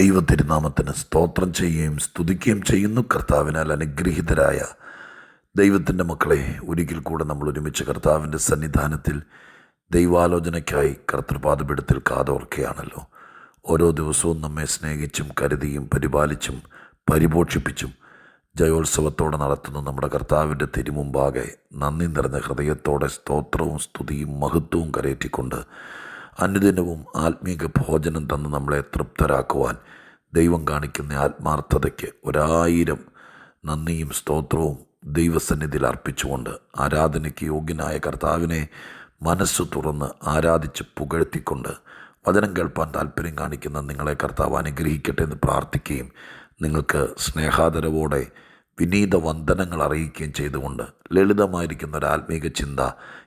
ദൈവ തിരുനാമത്തിന് സ്തോത്രം ചെയ്യുകയും സ്തുതിക്കുകയും ചെയ്യുന്നു. കർത്താവിനാൽ അനുഗ്രഹീതരായ ദൈവത്തിന്റെ മക്കളെ ഒരിക്കൽ കൂടെ നമ്മൾ ഒരുമിച്ച് കർത്താവിന്റെ സന്നിധാനത്തിൽ ദൈവാലോചനയ്ക്കായി കർത്തൃപാദപീഠത്തിൽ കാതോർക്കുകയാണല്ലോ. ഓരോ ദിവസവും നമ്മെ സ്നേഹിച്ചും കരുതിയും പരിപാലിച്ചും പരിപോഷിപ്പിച്ചും ജയോത്സവത്തോടെ നടത്തുന്ന നമ്മുടെ കർത്താവിന്റെ തിരുമുമ്പാകെ നന്ദി നിറഞ്ഞ ഹൃദയത്തോടെ സ്തോത്രവും സ്തുതിയും മഹത്വവും കരയറ്റിക്കൊണ്ട് അനുദിനവും ആത്മീക ഭോജനം തന്ന് നമ്മളെ തൃപ്തരാക്കുവാൻ ദൈവം കാണിക്കുന്ന ആത്മാർത്ഥതയ്ക്ക് ഒരായിരം നന്ദിയും സ്തോത്രവും ദൈവസന്നിധിയിൽ അർപ്പിച്ചുകൊണ്ട് ആരാധനയ്ക്ക് യോഗ്യനായ കർത്താവിനെ മനസ്സ് തുറന്ന് ആരാധിച്ച് പുകഴ്ത്തിക്കൊണ്ട് വചനം കേൾപ്പാൻ താല്പര്യം കാണിക്കുന്ന നിങ്ങളെ കർത്താവ് അനുഗ്രഹിക്കട്ടെ എന്ന് പ്രാർത്ഥിക്കുകയും നിങ്ങൾക്ക് സ്നേഹാദരവോടെ വിനീത വന്ദനങ്ങൾ അറിയിക്കുകയും ചെയ്തുകൊണ്ട് ലളിതമായിരിക്കുന്ന ഒരു ആത്മീക ചിന്ത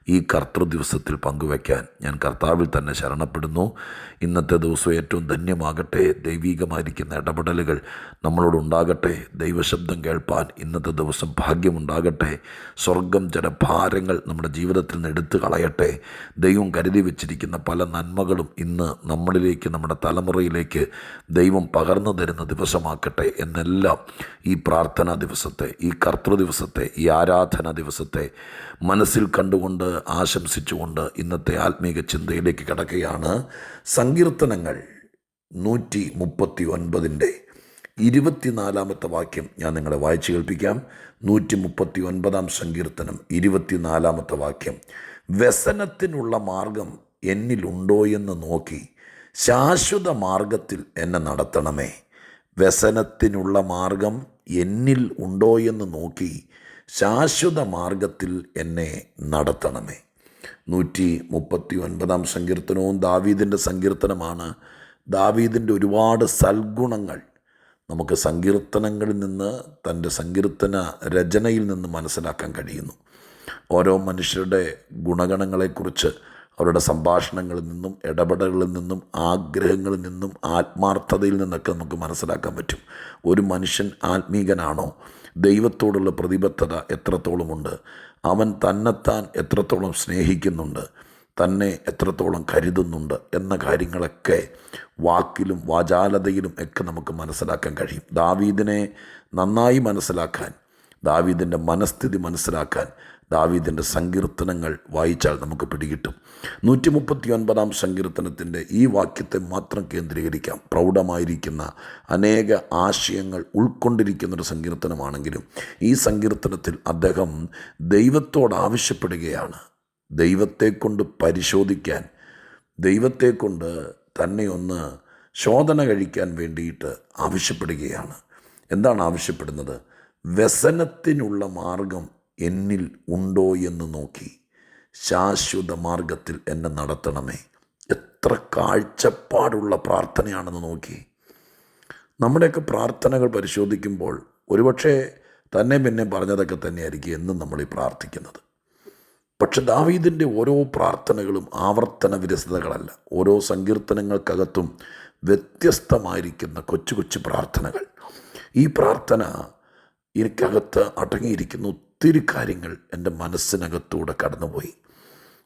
ഈ കർത്തൃ ദിവസത്തിൽ പങ്കുവയ്ക്കാൻ ഞാൻ കർത്താവിൽ തന്നെ ശരണപ്പെടുന്നു. ഇന്നത്തെ ദിവസം ഏറ്റവും ധന്യമാകട്ടെ. ദൈവീകമായിരിക്കുന്ന ഇടപെടലുകൾ നമ്മളോടുണ്ടാകട്ടെ ദൈവശബ്ദം കേൾപ്പാൻ ഇന്നത്തെ ദിവസം ഭാഗ്യമുണ്ടാകട്ടെ. സ്വർഗം ചില ഭാരങ്ങൾ നമ്മുടെ ജീവിതത്തിൽ നിന്ന് എടുത്തു കളയട്ടെ. ദൈവം കരുതി വെച്ചിരിക്കുന്ന പല നന്മകളും ഇന്ന് നമ്മളിലേക്ക് നമ്മുടെ തലമുറയിലേക്ക് ദൈവം പകർന്നു തരുന്ന ദിവസമാക്കട്ടെ എന്നെല്ലാം ഈ പ്രാർത്ഥനാ ദിവസത്തെ ഈ കർത്തൃ ദിവസത്തെ ഈ ആരാധനാ ദിവസത്തെ മനസ്സിൽ കണ്ടുകൊണ്ട് ആശംസിച്ചുകൊണ്ട് ഇന്നത്തെ ആത്മീക ചിന്തയിലേക്ക് കടക്കുകയാണ്. സങ്കീർത്തനങ്ങൾ നൂറ്റി മുപ്പത്തി ഒൻപതിന്റെ ഇരുപത്തിനാലാമത്തെ വാക്യം ഞാൻ നിങ്ങളെ വായിച്ചു കേൾപ്പിക്കാം. നൂറ്റി മുപ്പത്തി ഒൻപതാം സങ്കീർത്തനം ഇരുപത്തിനാലാമത്തെ വാക്യം. വ്യസനത്തിനുള്ള മാർഗം എന്നിലുണ്ടോ എന്ന് നോക്കി ശാശ്വത മാർഗത്തിൽ എന്നെ നടത്തണമേ. വ്യസനത്തിനുള്ള മാർഗം എന്നിൽ ഉണ്ടോ എന്ന് നോക്കി ശാശ്വത മാർഗത്തിൽ എന്നെ നടത്തണമേ. നൂറ്റി മുപ്പത്തി ഒൻപതാം സങ്കീർത്തനവും ദാവീദിന്റെ സങ്കീർത്തനമാണ്. ദാവീദിന്റെ ഒരുപാട് സൽഗുണങ്ങൾ. നമുക്ക് സങ്കീർത്തനങ്ങളിൽ നിന്ന് തന്റെ സങ്കീർത്തന രചനയിൽ നിന്ന് മനസ്സിലാക്കാൻ കഴിയുന്നു. ഓരോ മനുഷ്യരുടെ ഗുണഗണങ്ങളെക്കുറിച്ച് അവരുടെ സംഭാഷണങ്ങളിൽ നിന്നും ഇടപെടലുകളിൽ നിന്നും ആഗ്രഹങ്ങളിൽ നിന്നും ആത്മാർത്ഥതയിൽ നിന്നൊക്കെ നമുക്ക് മനസ്സിലാക്കാൻ പറ്റും. ഒരു മനുഷ്യൻ ആത്മീകനാണോ? ദൈവത്തോടുള്ള പ്രതിബദ്ധത എത്രത്തോളമുണ്ട്? അവൻ തന്നെത്താൻ എത്രത്തോളം സ്നേഹിക്കുന്നുണ്ട്? തന്നെ എത്രത്തോളം കരുതുന്നുണ്ട്? എന്ന കാര്യങ്ങളൊക്കെ വാക്കിലും വാചാലതയിലും ഒക്കെ നമുക്ക് മനസ്സിലാക്കാൻ കഴിയും. ദാവീദിനെ നന്നായി മനസ്സിലാക്കാൻ ദാവീദിന്റെ മനസ്ഥിതി മനസ്സിലാക്കാൻ ദാവീദിന്റെ സങ്കീർത്തനങ്ങൾ വായിച്ചാൽ നമുക്ക് പിടികിട്ടും. നൂറ്റി മുപ്പത്തി ഒൻപതാം സങ്കീർത്തനത്തിന്റെ ഈ വാക്യത്തെ മാത്രം കേന്ദ്രീകരിക്കാം. പ്രൗഢമായിരിക്കുന്ന അനേക ആശയങ്ങൾ ഉൾക്കൊണ്ടിരിക്കുന്ന ഒരു സങ്കീർത്തനമാണെങ്കിലും ഈ സങ്കീർത്തനത്തിൽ അദ്ദേഹം ദൈവത്തോട് ആവശ്യപ്പെടുകയാണ്. ദൈവത്തെക്കൊണ്ട് പരിശോധിക്കാൻ ദൈവത്തെക്കൊണ്ട് തന്നെ ഒന്ന് ശോധന കഴിക്കാൻ വേണ്ടിയിട്ട് ആവശ്യപ്പെടുകയാണ്. എന്താണ് ആവശ്യപ്പെടുന്നത്? വ്യസനത്തിനുള്ള മാർഗം എന്നിൽ ഉണ്ടോ എന്ന് നോക്കി. ശാശ്വത മാർഗത്തിൽ എന്നെ നടത്തണമേ. എത്ര കാഴ്ചപ്പാടുള്ള പ്രാർത്ഥനയാണെന്ന് നോക്കി. നമ്മുടെയൊക്കെ പ്രാർത്ഥനകൾ പരിശോധിക്കുമ്പോൾ ഒരുപക്ഷെ തന്നെ പിന്നെ പറഞ്ഞതൊക്കെ തന്നെയായിരിക്കും എന്നും നമ്മൾ ഈ പ്രാർത്ഥിക്കുന്നത്. പക്ഷെ ദാവീദിന്റെ ഓരോ പ്രാർത്ഥനകളും ആവർത്തന വിരസതകളല്ല. ഓരോ സങ്കീർത്തനങ്ങൾക്കകത്തും വ്യത്യസ്തമായിരിക്കുന്ന കൊച്ചു കൊച്ചു പ്രാർത്ഥനകൾ. ഈ പ്രാർത്ഥന എനിക്കകത്ത് അടങ്ങിയിരിക്കുന്ന ഒത്തിരി കാര്യങ്ങൾ എന്റെ മനസ്സിനകത്തൂടെ കടന്നുപോയി.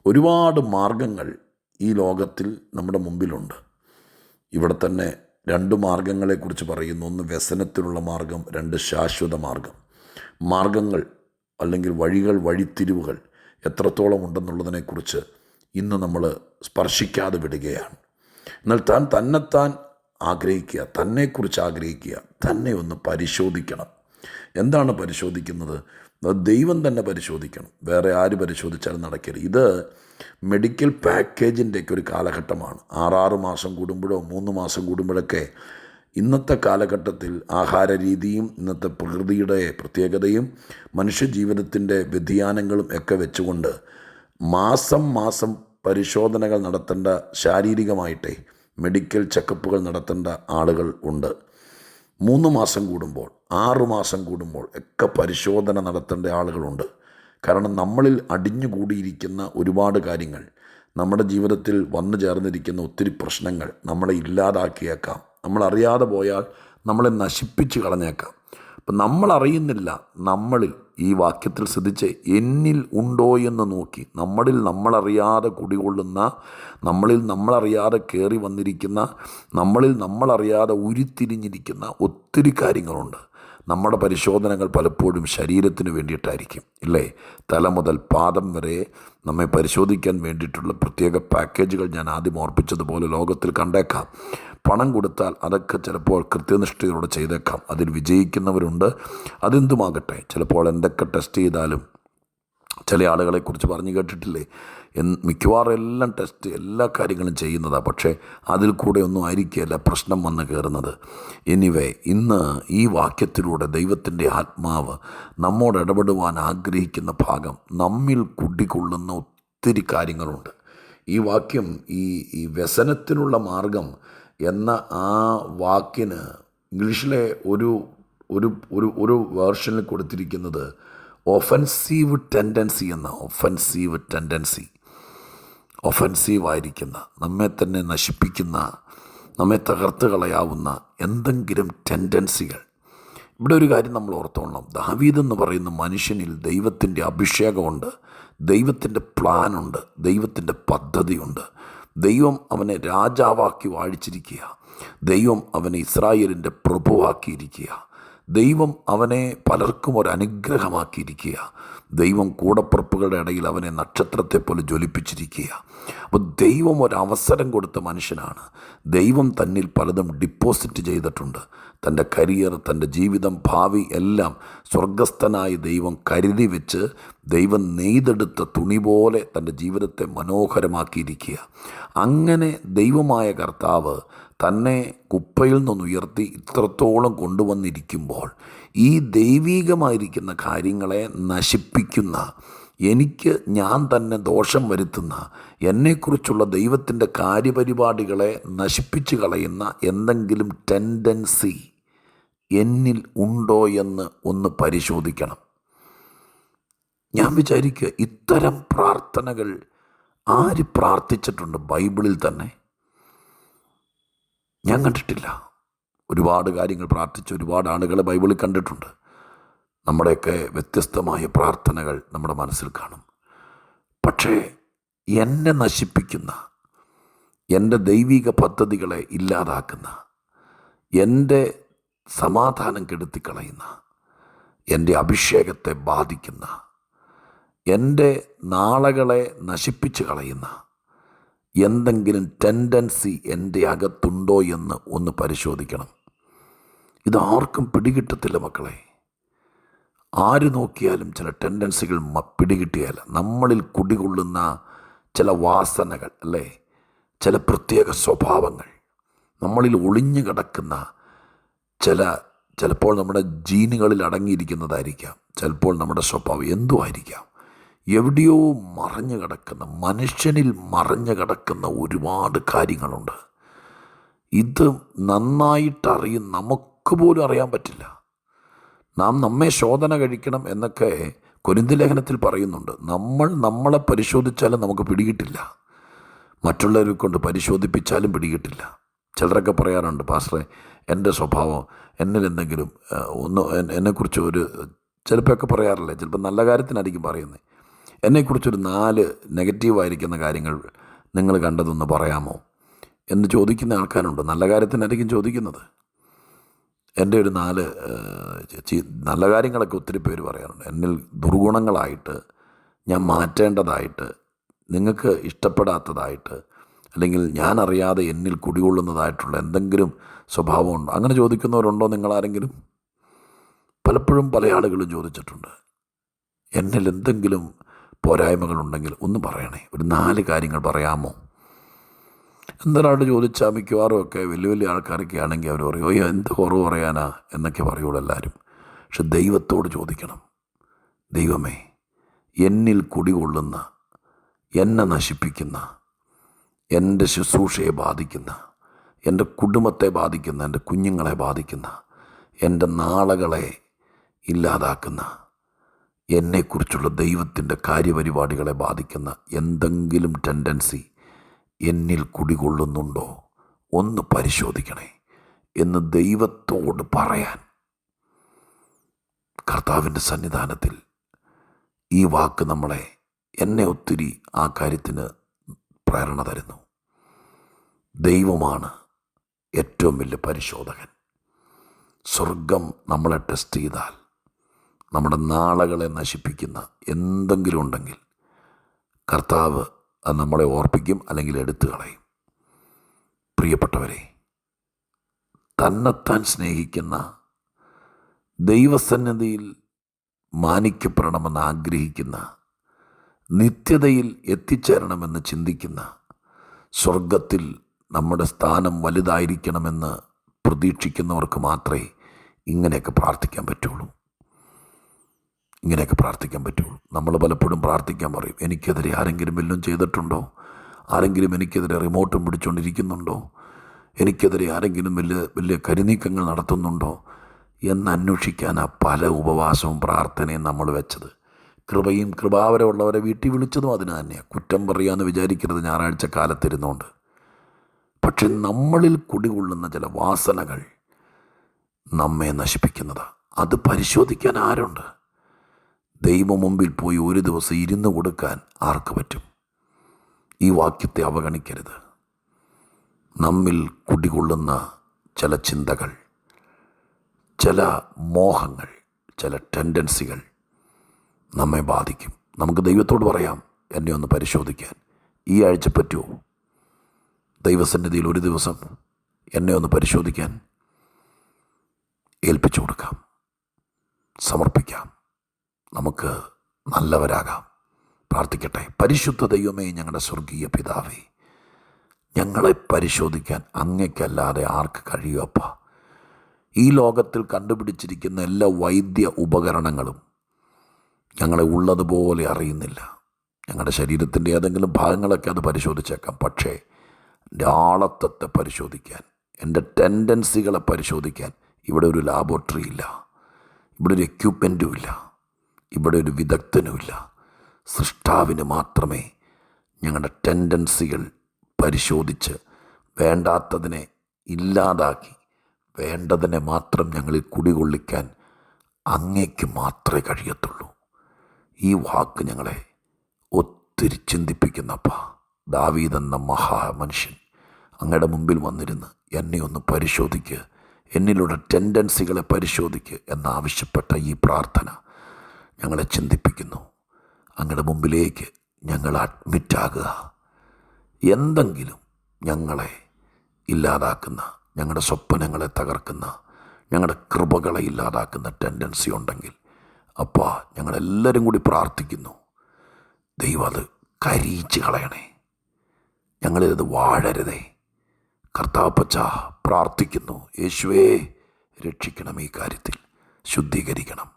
ഒരുപാട് മാർഗങ്ങൾ ഈ ലോകത്തിൽ നമ്മുടെ മുമ്പിലുണ്ട്. ഇവിടെ തന്നെ രണ്ട് മാർഗങ്ങളെക്കുറിച്ച് പറയുന്നു. ഒന്ന് വ്യസനത്തിനുള്ള മാർഗം രണ്ട് ശാശ്വത മാർഗം. മാർഗങ്ങൾ അല്ലെങ്കിൽ വഴികൾ വഴിത്തിരിവുകൾ എത്രത്തോളം ഉണ്ടെന്നുള്ളതിനെക്കുറിച്ച് ഇന്ന് നമ്മൾ സ്പർശിക്കാതെ വിടുകയാണ്. എന്നാൽ താൻ തന്നെത്താൻ ആഗ്രഹിക്കുക തന്നെക്കുറിച്ച് ആഗ്രഹിക്കുക തന്നെ ഒന്ന് പരിശോധിക്കണം. എന്താണ് പരിശോധിക്കുന്നത്? ദൈവം തന്നെ പരിശോധിക്കണം. വേറെ ആര് പരിശോധിച്ചാലും നടക്കരുത് ഇത് മെഡിക്കൽ പാക്കേജിന്റെയൊക്കെ ഒരു കാലഘട്ടമാണ്. ആറാറ് മാസം കൂടുമ്പോഴോ മൂന്ന് മാസം കൂടുമ്പോഴൊക്കെ ഇന്നത്തെ കാലഘട്ടത്തിൽ ആഹാര രീതിയും ഇന്നത്തെ പ്രകൃതിയുടെ പ്രത്യേകതയും മനുഷ്യജീവിതത്തിന്റെ വ്യതിയാനങ്ങളും ഒക്കെ വെച്ചുകൊണ്ട് മാസം മാസം പരിശോധനകൾ നടത്തേണ്ട ശാരീരികമായിട്ടേ മെഡിക്കൽ ചെക്കപ്പുകൾ നടത്തേണ്ട ആളുകൾ ഉണ്ട്. മൂന്ന് മാസം കൂടുമ്പോൾ ആറ് മാസം കൂടുമ്പോൾ ഒക്കെ പരിശോധന നടത്തേണ്ട ആളുകളുണ്ട്. കാരണം നമ്മളിൽ അടിഞ്ഞുകൂടിയിരിക്കുന്ന ഒരുപാട് കാര്യങ്ങൾ നമ്മുടെ ജീവിതത്തിൽ വന്നു ചേർന്നിരിക്കുന്ന ഒത്തിരി പ്രശ്നങ്ങൾ നമ്മളെ ഇല്ലാതാക്കിയേക്കാം. നമ്മളറിയാതെ പോയാൽ നമ്മളെ നശിപ്പിച്ച് കളഞ്ഞേക്കാം. അപ്പം നമ്മളറിയുന്നില്ല നമ്മളിൽ ഈ വാക്യത്തിൽ ശ്രദ്ധിച്ച് എന്നിൽ ഉണ്ടോ എന്ന് നോക്കി. നമ്മളിൽ നമ്മളറിയാതെ കുടികൊള്ളുന്ന നമ്മളിൽ നമ്മളറിയാതെ കയറി വന്നിരിക്കുന്ന നമ്മളിൽ നമ്മളറിയാതെ ഉരുത്തിരിഞ്ഞിരിക്കുന്ന ഒത്തിരി കാര്യങ്ങളുണ്ട്. നമ്മുടെ പരിശോധനകൾ പലപ്പോഴും ശരീരത്തിന് വേണ്ടിയിട്ടായിരിക്കും ഇല്ലേ? തല മുതൽ പാദം വരെ നമ്മെ പരിശോധിക്കാൻ വേണ്ടിയിട്ടുള്ള പ്രത്യേക പാക്കേജുകൾ ഞാൻ ആദ്യം ഓർപ്പിച്ചതുപോലെ ലോകത്തിൽ കണ്ടേക്കാം. പണം കൊടുത്താൽ അതൊക്കെ ചിലപ്പോൾ കൃത്യനിഷ്ഠയോടെ ചെയ്തേക്കാം. അതിൽ വിജയിക്കുന്നവരുണ്ട്. അതെന്തുമാകട്ടെ ചിലപ്പോൾ എന്തൊക്കെ ടെസ്റ്റ് ചെയ്താലും ചില ആളുകളെക്കുറിച്ച് പറഞ്ഞു കേട്ടിട്ടില്ലേ? എന്ന് മിക്കവാറും എല്ലാം ടെസ്റ്റ് എല്ലാ കാര്യങ്ങളും ചെയ്യുന്നതാണ് പക്ഷേ അതിൽ കൂടെ ഒന്നും ആയിരിക്കുകയല്ല പ്രശ്നം വന്ന് കയറുന്നത് എനിവേ ഇന്ന് ഈ വാക്യത്തിലൂടെ ദൈവത്തിന്റെ ആത്മാവ് നമ്മോട് ഇടപെടുവാൻ ആഗ്രഹിക്കുന്ന ഭാഗം നമ്മിൽ കുടികൊള്ളുന്ന ഒത്തിരി കാര്യങ്ങളുണ്ട്. ഈ വാക്യം ഈ ഈ വ്യസനത്തിനുള്ള മാർഗം എന്ന ആ വാക്കിന് ഇംഗ്ലീഷിലെ ഒരു ഒരു ഒരു ഒരു വേർഷനിൽ കൊടുത്തിരിക്കുന്നത് ഒഫൻസീവ് ടെൻഡൻസി എന്ന ഒഫൻസീവ് ടെൻഡൻസി ഒഫൻസീവായിരിക്കുന്ന നമ്മെ തന്നെ നശിപ്പിക്കുന്ന നമ്മെ തകർത്ത് കളയാവുന്ന എന്തെങ്കിലും ടെൻഡൻസികൾ ഇവിടെ ഒരു കാര്യം നമ്മൾ ഓർത്തോളണം. ദാവീദ് എന്ന് പറയുന്ന മനുഷ്യനിൽ ദൈവത്തിന്റെ അഭിഷേകമുണ്ട് ദൈവത്തിന്റെ പ്ലാനുണ്ട് ദൈവത്തിന്റെ പദ്ധതിയുണ്ട്. ദൈവം അവനെ രാജാവാക്കി വാഴിച്ചിരിക്കുക. ദൈവം അവനെ ഇസ്രായേലിന്റെ പ്രഭുവാക്കിയിരിക്കുക. ദൈവം അവനെ പലർക്കും ഒരു അനുഗ്രഹമാക്കിയിരിക്കുക. ദൈവം കൂടപ്പുറപ്പുകളുടെ ഇടയിൽ അവനെ നക്ഷത്രത്തെപ്പോലെ ജ്വലിപ്പിച്ചിരിക്കുക അപ്പോൾ ദൈവം ഒരവസരം കൊടുത്ത മനുഷ്യനാണ്. ദൈവം തന്നിൽ പലതും ഡിപ്പോസിറ്റ് ചെയ്തിട്ടുണ്ട്. തന്റെ കരിയർ തന്റെ ജീവിതം ഭാവി എല്ലാം സ്വർഗസ്ഥനായ ദൈവം കരുതി വെച്ച് ദൈവം നെയ്തെടുത്ത തുണി പോലെ തന്റെ ജീവിതത്തെ മനോഹരമാക്കിയിരിക്കുക അങ്ങനെ ദൈവമായ കർത്താവ് തന്നെ കുപ്പയിൽ നിന്നുയർത്തി ഇത്രത്തോളം കൊണ്ടുവന്നിരിക്കുമ്പോൾ ഈ ദൈവീകമായിരിക്കുന്ന കാര്യങ്ങളെ നശിപ്പിക്കുന്ന എനിക്ക് ഞാൻ തന്നെ ദോഷം വരുത്തുന്ന എന്നെക്കുറിച്ചുള്ള ദൈവത്തിന്റെ കാര്യപരിപാടികളെ നശിപ്പിച്ചു കളയുന്ന എന്തെങ്കിലും ടെൻഡൻസി എന്നിൽ ഉണ്ടോ എന്ന് ഒന്ന് പരിശോധിക്കണം. ഞാൻ വിചാരിക്കുക ഇത്തരം പ്രാർത്ഥനകൾ ആര് പ്രാർത്ഥിച്ചിട്ടുണ്ട് ബൈബിളിൽ തന്നെ? ഞാൻ കണ്ടിട്ടില്ല. ഒരുപാട് കാര്യങ്ങൾ പ്രാർത്ഥിച്ച ഒരുപാട് ആളുകളെ ബൈബിളിൽ കണ്ടിട്ടുണ്ട്. നമ്മുടെയൊക്കെ വ്യത്യസ്തമായ പ്രാർത്ഥനകൾ നമ്മുടെ മനസ്സിൽ കാണും. പക്ഷേ എന്നെ നശിപ്പിക്കുന്ന എന്റെ ദൈവിക പദ്ധതികളെ ഇല്ലാതാക്കുന്ന എന്റെ സമാധാനം കെടുത്തിക്കളയുന്ന എന്റെ അഭിഷേകത്തെ ബാധിക്കുന്ന എന്റെ നാളകളെ നശിപ്പിച്ച് കളയുന്ന എന്തെങ്കിലും ടെൻഡൻസി എന്റെ അകത്തുണ്ടോ എന്ന് ഒന്ന് പരിശോധിക്കണം. ഇതാർക്കും പിടികിട്ടത്തില്ല മക്കളെ. ആര് നോക്കിയാലും ചില ടെൻഡൻസികൾ പിടികിട്ടിയാൽ നമ്മളിൽ കുടികൊള്ളുന്ന ചില വാസനകൾ അല്ലേ? ചില പ്രത്യേക സ്വഭാവങ്ങൾ. നമ്മളിൽ ഒളിഞ്ഞു കിടക്കുന്ന ചില ചിലപ്പോൾ നമ്മുടെ ജീനുകളിൽ അടങ്ങിയിരിക്കുന്നതായിരിക്കാം. ചിലപ്പോൾ നമ്മുടെ സ്വഭാവം എന്തും ആയിരിക്കാം എവിടെയോ മറഞ്ഞു കിടക്കുന്ന മനുഷ്യനിൽ മറഞ്ഞു കിടക്കുന്ന ഒരുപാട് കാര്യങ്ങളുണ്ട്. ഇത് നന്നായിട്ടറിയും നമുക്ക് പോലും അറിയാൻ പറ്റില്ല. നാം നമ്മെ ശോധന കഴിക്കണം എന്നൊക്കെ കൊരിന്തി ലേഖനത്തിൽ പറയുന്നുണ്ട്. നമ്മൾ നമ്മളെ പരിശോധിച്ചാലും നമുക്ക് പിടികിട്ടില്ല. മറ്റുള്ളവരെ കൊണ്ട് പരിശോധിപ്പിച്ചാലും പിടികിട്ടില്ല. ചിലരൊക്കെ പറയാറുണ്ട് പാസ്റ്ററെ എന്റെ സ്വഭാവം എന്നിൽ എന്തെങ്കിലും ഒന്ന് എന്നെക്കുറിച്ച് ഒരു ചിലപ്പോഴൊക്കെ പറയാറില്ലേ ചിലപ്പോൾ നല്ല കാര്യത്തിനായിരിക്കും പറയുന്നത് എന്നെക്കുറിച്ചൊരു നാല് നെഗറ്റീവായിരിക്കുന്ന കാര്യങ്ങൾ നിങ്ങൾ കണ്ടതൊന്ന് പറയാമോ? എന്ന് ചോദിക്കുന്ന ആൾക്കാരുണ്ട്? നല്ല കാര്യത്തിനായിരിക്കും ചോദിക്കുന്നത്. എന്റെ ഒരു നാല് നല്ല കാര്യങ്ങളൊക്കെ ഒത്തിരി പേര് പറയാറുണ്ട്. എന്നിൽ ദുർഗുണങ്ങളായിട്ട് ഞാൻ മാറ്റേണ്ടതായിട്ട് നിങ്ങൾക്ക് ഇഷ്ടപ്പെടാത്തതായിട്ട് അല്ലെങ്കിൽ ഞാൻ അറിയാതെ എന്നിൽ കുടികൊള്ളുന്നതായിട്ടുള്ള എന്തെങ്കിലും സ്വഭാവമുണ്ടോ? അങ്ങനെ ചോദിക്കുന്നവരുണ്ടോ നിങ്ങളാരെങ്കിലും? പലപ്പോഴും പല ആളുകളും ചോദിച്ചിട്ടുണ്ട്. എന്നിൽ എന്തെങ്കിലും പോരായ്മകളുണ്ടെങ്കിൽ ഒന്ന് പറയണേ. ഒരു നാല് കാര്യങ്ങൾ പറയാമോ? എന്തൊരാളോട് ചോദിച്ചാൽ മിക്കവാറും ഒക്കെ വലിയ വലിയ ആൾക്കാരൊക്കെ ആണെങ്കിൽ അവർ പറയും അയ്യോ എന്ത് കുറവ് പറയാനാ? എന്നൊക്കെ പറയുള്ളൂ എല്ലാവരും. പക്ഷെ ദൈവത്തോട് ചോദിക്കണം. ദൈവമേ എന്നിൽ കുടികൊള്ളുന്ന എന്നെ നശിപ്പിക്കുന്ന എന്റെ ശുശ്രൂഷയെ ബാധിക്കുന്ന എന്റെ കുടുംബത്തെ ബാധിക്കുന്ന എന്റെ കുഞ്ഞുങ്ങളെ ബാധിക്കുന്ന എന്റെ നാളകളെ ഇല്ലാതാക്കുന്ന എന്നെക്കുറിച്ചുള്ള ദൈവത്തിന്റെ കാര്യപരിപാടികളെ ബാധിക്കുന്ന എന്തെങ്കിലും ടെൻഡൻസി എന്നിൽ കുടികൊള്ളുന്നുണ്ടോ? ഒന്ന് പരിശോധിക്കണേ എന്ന് ദൈവത്തോട് പറയാൻ. കർത്താവിന്റെ സന്നിധാനത്തിൽ ഈ വാക്ക് നമ്മളെ എന്നെ ഒത്തിരി ആ കാര്യത്തിന് പ്രേരണ തരുന്നു. ദൈവമാണ് ഏറ്റവും വലിയ പരിശോധകൻ. സ്വർഗം നമ്മളെ ടെസ്റ്റ് ചെയ്താൽ നമ്മുടെ നാളകളെ നശിപ്പിക്കുന്ന എന്തെങ്കിലും ഉണ്ടെങ്കിൽ കർത്താവ് അത് നമ്മളെ ഓർപ്പിക്കും അല്ലെങ്കിൽ എടുത്തു കളയും. പ്രിയപ്പെട്ടവരെ തന്നെത്താൻ സ്നേഹിക്കുന്ന ദൈവസന്നിധിയിൽ മാനിക്കപ്പെടണമെന്ന് ആഗ്രഹിക്കുന്ന നിത്യതയിൽ എത്തിച്ചേരണമെന്ന് ചിന്തിക്കുന്ന സ്വർഗത്തിൽ നമ്മുടെ സ്ഥാനം വലുതായിരിക്കണമെന്ന് പ്രതീക്ഷിക്കുന്നവർക്ക് മാത്രമേ ഇങ്ങനെയൊക്കെ പ്രാർത്ഥിക്കാൻ പറ്റുള്ളൂ. ഇങ്ങനെയൊക്കെ പ്രാർത്ഥിക്കാൻ പറ്റുള്ളൂ. നമ്മൾ പലപ്പോഴും പ്രാർത്ഥിക്കാൻ പറയും എനിക്കെതിരെ ആരെങ്കിലും വല്ലതും ചെയ്തിട്ടുണ്ടോ? ആരെങ്കിലും എനിക്കെതിരെ റിമോട്ടും പിടിച്ചുകൊണ്ടിരിക്കുന്നുണ്ടോ എനിക്കെതിരെ ആരെങ്കിലും വലിയ വലിയ കരുനീക്കങ്ങൾ നടത്തുന്നുണ്ടോ? എന്ന് അന്വേഷിക്കാനാ പല ഉപവാസവും പ്രാർത്ഥനയും നമ്മൾ വെച്ചത്. കൃപയും കൃപാവരമുള്ളവരെ വീട്ടിൽ വിളിച്ചതും അതിന് തന്നെയാണ് കുറ്റം പറയാമെന്ന് വിചാരിക്കരുത് ഞായറാഴ്ച കാലത്തിരുന്നുകൊണ്ട് പക്ഷെ നമ്മളിൽ കുടികൊള്ളുന്ന ചില വാസനകൾ നമ്മെ നശിപ്പിക്കുന്നതാണ് അത് പരിശോധിക്കാൻ ആരുണ്ട്? ദൈവം മുമ്പിൽ പോയി ഒരു ദിവസം ഇരുന്ന് കൊടുക്കാൻ ആർക്ക് പറ്റും? ഈ വാക്യത്തെ അവഗണിക്കരുത്. നമ്മിൽ കുടികൊള്ളുന്ന ചില ചിന്തകൾ ചില മോഹങ്ങൾ ചില ടെൻഡൻസികൾ നമ്മെ ബാധിക്കും. നമുക്ക് ദൈവത്തോട് പറയാം എന്നെ ഒന്ന് പരിശോധിക്കാൻ. ഈ ആഴ്ച പറ്റുമോ? ദൈവസന്നിധിയിൽ ഒരു ദിവസം എന്നെ ഒന്ന് പരിശോധിക്കാൻ ഏൽപ്പിച്ചു കൊടുക്കാം. സമർപ്പിക്കാം. നമുക്ക് നല്ലവരാകാം. പ്രാർത്ഥിക്കട്ടെ. പരിശുദ്ധ ദൈവമേ ഞങ്ങളുടെ സ്വർഗീയ പിതാവേ ഞങ്ങളെ പരിശോധിക്കാൻ അങ്ങയ്ക്കല്ലാതെ ആർക്ക് കഴിയുമപ്പ ഈ ലോകത്തിൽ കണ്ടുപിടിച്ചിരിക്കുന്ന എല്ലാ വൈദ്യ ഉപകരണങ്ങളും ഞങ്ങളെ ഉള്ളതുപോലെ അറിയുന്നില്ല. ഞങ്ങളുടെ ശരീരത്തിന്റെ ഏതെങ്കിലും ഭാഗങ്ങളൊക്കെ അത് പരിശോധിച്ചേക്കാം. പക്ഷേ എന്റെ ആളത്വത്തെ പരിശോധിക്കാൻ എന്റെ ടെൻഡൻസികളെ പരിശോധിക്കാൻ ഇവിടെ ഒരു ലാബോറട്ടറി ഇല്ല ഇവിടെ ഒരു എക്യുപ്മെന്റും ഇല്ല. ഇവിടെ ഒരു വിദഗ്ധനുമില്ല. സൃഷ്ടാവിന് മാത്രമേ ഞങ്ങളുടെ ടെൻഡൻസികൾ പരിശോധിച്ച് വേണ്ടാത്തതിനെ ഇല്ലാതാക്കി വേണ്ടതിനെ മാത്രം ഞങ്ങളിൽ കുടികൊള്ളിക്കാൻ അങ്ങേക്ക് മാത്രമേ കഴിയത്തുള്ളൂ. ഈ വാക്ക് ഞങ്ങളെ ഒത്തിരി ചിന്തിപ്പിക്കുന്നപ്പ. ദാവീദ് എന്ന മഹാമനുഷ്യൻ അങ്ങയുടെ മുമ്പിൽ വന്നിരുന്ന് എന്നെ ഒന്ന് പരിശോധിക്ക് എന്നിലുള്ള ടെൻഡൻസികളെ പരിശോധിക്ക് എന്നാവശ്യപ്പെട്ട ഈ പ്രാർത്ഥന ഞങ്ങളെ ചിന്തിപ്പിക്കുന്നു. അങ്ങയുടെ മുമ്പിലേക്ക് ഞങ്ങൾ അഡ്മിറ്റാകുക എന്തെങ്കിലും ഞങ്ങളെ ഇല്ലാതാക്കുന്ന ഞങ്ങളുടെ സ്വപ്നങ്ങളെ തകർക്കുന്ന ഞങ്ങളുടെ കൃപകളെ ഇല്ലാതാക്കുന്ന ടെൻഡൻസി ഉണ്ടെങ്കിൽ അപ്പാ ഞങ്ങളെല്ലാവരും കൂടി പ്രാർത്ഥിക്കുന്നു. ദൈവം അത് കരിയിച്ച് കളയണേ. ഞങ്ങളിത് വാഴരുതേ. കർത്താപ്പച്ച പ്രാർത്ഥിക്കുന്നു. യേശുവേ രക്ഷിക്കണം ഈ കാര്യത്തിൽ. ശുദ്ധീകരിക്കണം.